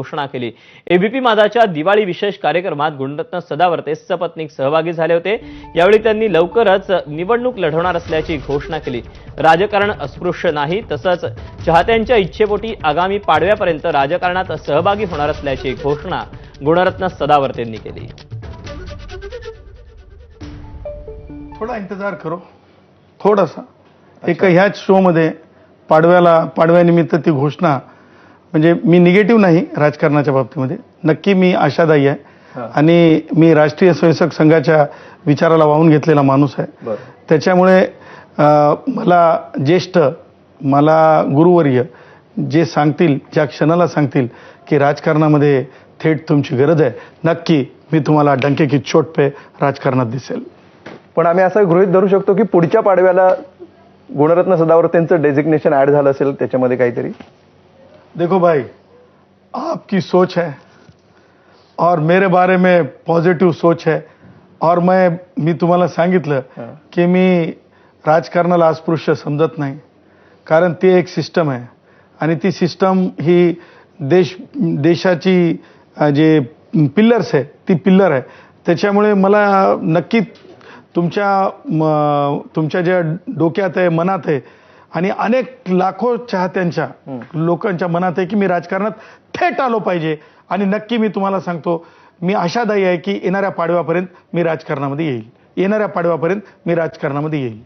घोषणा केली. एबीपी माझाच्या दिवाळी विशेष कार्यक्रमात गुणरत्न सदावर्ते सपत्नीक सहभागी झाले होते. यावेळी त्यांनी लवकरच निवडणूक लढवणार असल्याची घोषणा केली. राजकारण अस्पृश्य नाही तसंच चाहत्यांच्या इच्छेपोटी आगामी पाडव्यापर्यंत राजकारणात सहभागी होणार असल्याची घोषणा गुणरत्न सदावर्तेंनी केली. थोडा इंतजार करो. थोडासा. एक ह्याच शोमध्ये पाडव्याला पाडव्यानिमित्त ती घोषणा म्हणजे मी निगेटिव्ह नाही राजकारणाच्या बाबतीमध्ये. नक्की मी आशादायी आहे. आणि मी राष्ट्रीय स्वयंसेवक संघाच्या विचाराला वाहून घेतलेला माणूस आहे. त्याच्यामुळे मला ज्येष्ठ मला गुरुवर्य जे सांगतील ज्या क्षणाला सांगतील की राजकारणामध्ये थेट तुमची गरज आहे नक्की मी तुम्हाला डंके की चोट पे राजकारणात दिसेल. पण आम्ही असं गृहित धरू शकतो की पुढच्या पाडव्याला गुणरत्न सदावर्तेंचं डेझिग्नेशन ऍड झालं असेल त्याच्यामध्ये काहीतरी? देखो भाई आपकी सोच है और मेरे बारे में पॉझिटिव्ह सोच है। और मैं मी तुम्हाला सांगितलं की मी राजकारणाला अस्पृश्य समजत नाही कारण ती एक सिस्टम आहे. आणि ती सिस्टम ही देश देशाची जे पिल्लर्स आहे ती पिल्लर आहे. त्याच्यामुळे मला नक्की तुमच्या तुमच्या ज्या डोक्यात आहे मनात आहे आणि अनेक लाखो चाहत्यांच्या लोकांच्या मनात आहे की मी राजकारणात थेट आलो पाहिजे. आणि नक्की मी तुम्हाला सांगतो मी आशादायी आहे की येणाऱ्या पाडव्यापर्यंत मी राजकारणामध्ये येईल. येणाऱ्या पाडव्यापर्यंत मी राजकारणामध्ये येईल.